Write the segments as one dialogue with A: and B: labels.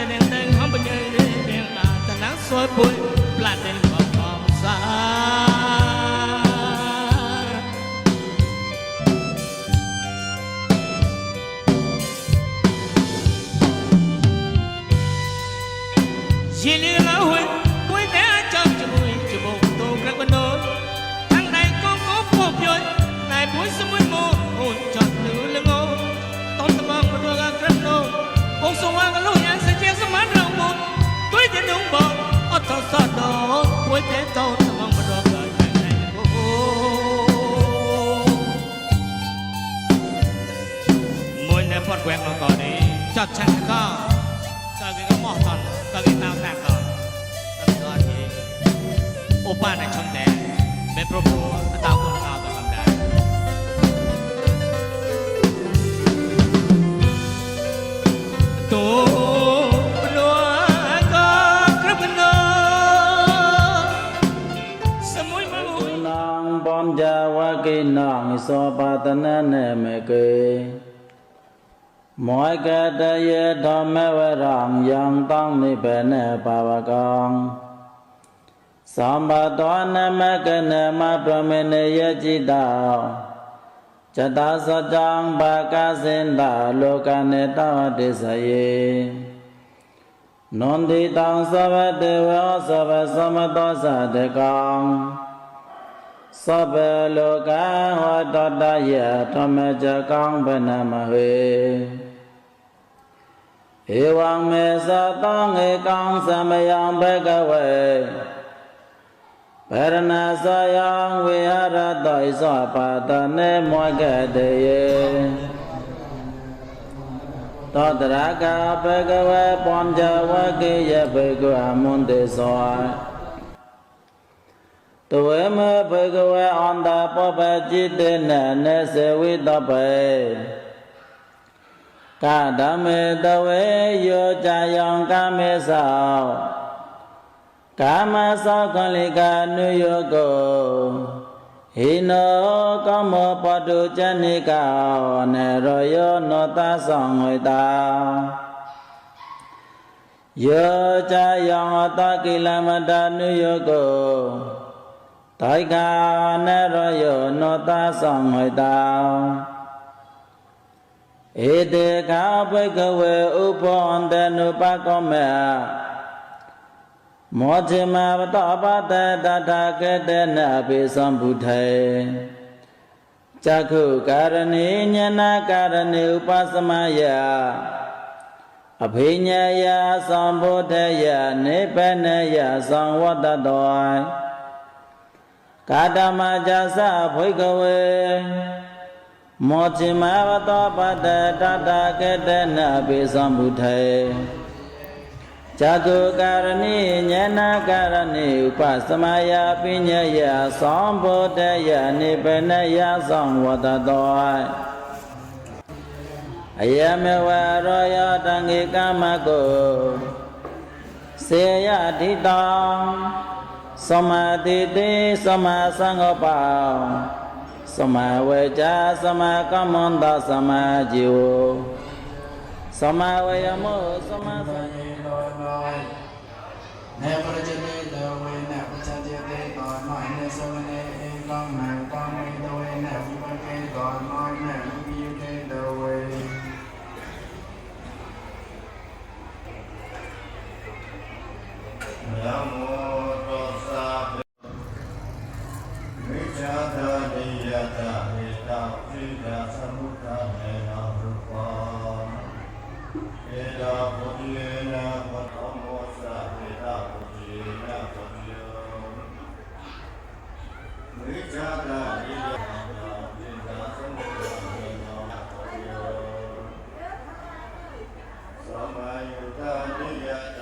A: จะเดินเดินห้องไปเดินเดินลาแต่นังสวยปุ๋ยปลาเดิน တော့ဝဲတဲ့ နံ
B: သောပါတနနေမကေမောကတယေဓမ္မဝရံယံတံနိဗ္ဗာနေပါဝကံသမ္ပတောနမကနမပရမေနယจิตာဇတသတံဘာကစင်တာလောကနေတဝတိစယေနန္တိတံသဗ္ဗတေဝသဗ္ဗသမတောသတကံသ ဗ္ဗလောကဟောတတယဓမ္မကြကံဗနမဟေဧဝံမေသတံဧကံသမယံဘဂဝေဗရဏသယံဝေဟရတောသောပါတနေမောကတေယေသောတရကဘဂဝေပံကြဝကေယဘေကုအမွန်တေသော တဝေမဘေကဝေအန္တာပပจิตေနနေစေဝိတပေကာဓမေတဝေယောဇာယံကာမေသောကာမသောကလိကာနုယောကိုဟိနောကမောပတုဇဏိကောနေရောယောနောတဆောင်ဝေတာယောဇာယံအတကိလမတနုယောကို တိုင်ကာနရယောနောတာဆောင်ဝိတာဧတေခာဘိကဝေဥပောတနုပကောမေမောဇိမဝတပတတထကတေနပိသံဘုထေဇခုကာရဏိညနာကာရဏိဥပသမယအဘိညာယသံဘုထေယနိဗ္ဗာနယသံဝတ္တတော ကာတမဇာသဘိကဝေမောချိမဝတောပတတတကတနာပိသံဘုထေဇာကုကာရဏိဉာဏကာရဏိဥပသမယပညာယသံဘုဒ္ဓယနိဗ္ဗာနယသံဝတ္တတောအယမေဝရောယတံဃေကမကိုစေယတိတံ สมาธิตสมาสังกปาสมาเวจาสมากรรมันตาสมาจิวสมาเวยมสมาสัง
C: โนน้ยในพระจ้าเดวเนพระจ้าเดตอน้อยในสมณเอกองห่งกองม่เเวเนวิปเกต่อน้อยแห่งวิเกเเသမယုတာတိယ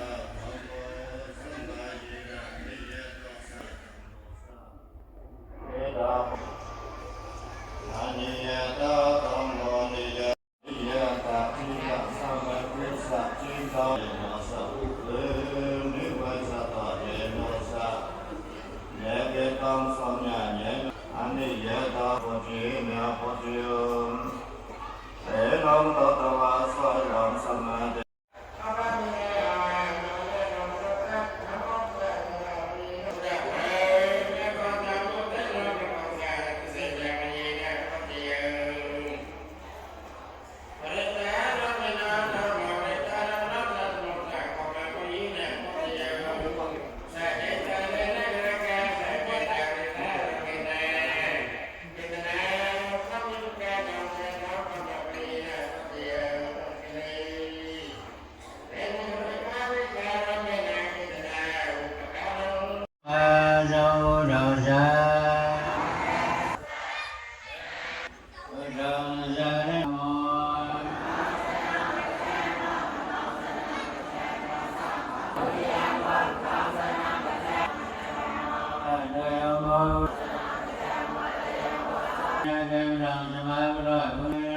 C: ra kêu rằng cho mai